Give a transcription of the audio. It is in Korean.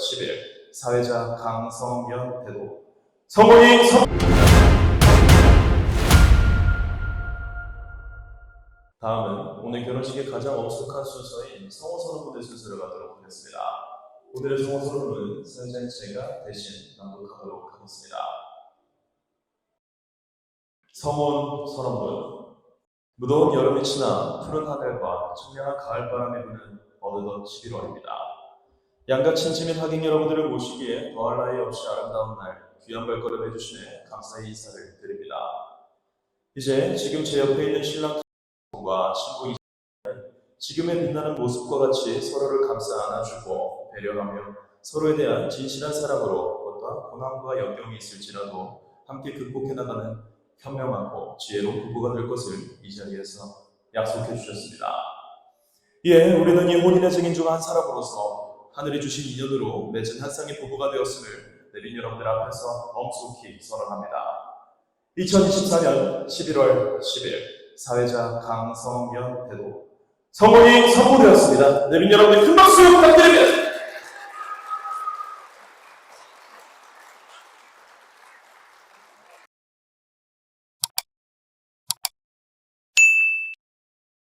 10일 사회자 강성연 태도 성원이 성 다음은 오늘 결혼식의 가장 엄숙한 순서인 성호선언 무대 순서를 가도록 하겠습니다. 오늘의 성호선언은 사회자인 제가 대신 낭독하도록 하겠습니다. 성혼 선언문 무더운 여름이 지나 푸른 하늘과 청량한 가을바람이 부는 어느덧 11월입니다. 양가 친지민 하객 여러분들을 모시기에 더할 나위 없이 아름다운 날 귀한 발걸음 해주시네 감사의 인사를 드립니다. 이제 지금 제 옆에 있는 신랑 과 신부 이사는 지금의 빛나는 모습과 같이 서로를 감싸 안아주고 배려하며 서로에 대한 진실한 사랑으로 어떠한 고난과 역경이 있을지라도 함께 극복해 나가는 현명하고 지혜로운 부부가 될 것을 이 자리에서 약속해 주셨습니다. 예, 우리는 이 혼인의 증인 중 한 사람으로서 하늘이 주신 인연으로 맺은 한 쌍의 부부가 되었음을 내린 여러분들 앞에서 엄숙히 선언합니다. 2024년 11월 10일 사회자 강성연 태도 성원이 선고되었습니다. 내린 여러분의 큰 박수 부탁드립니다.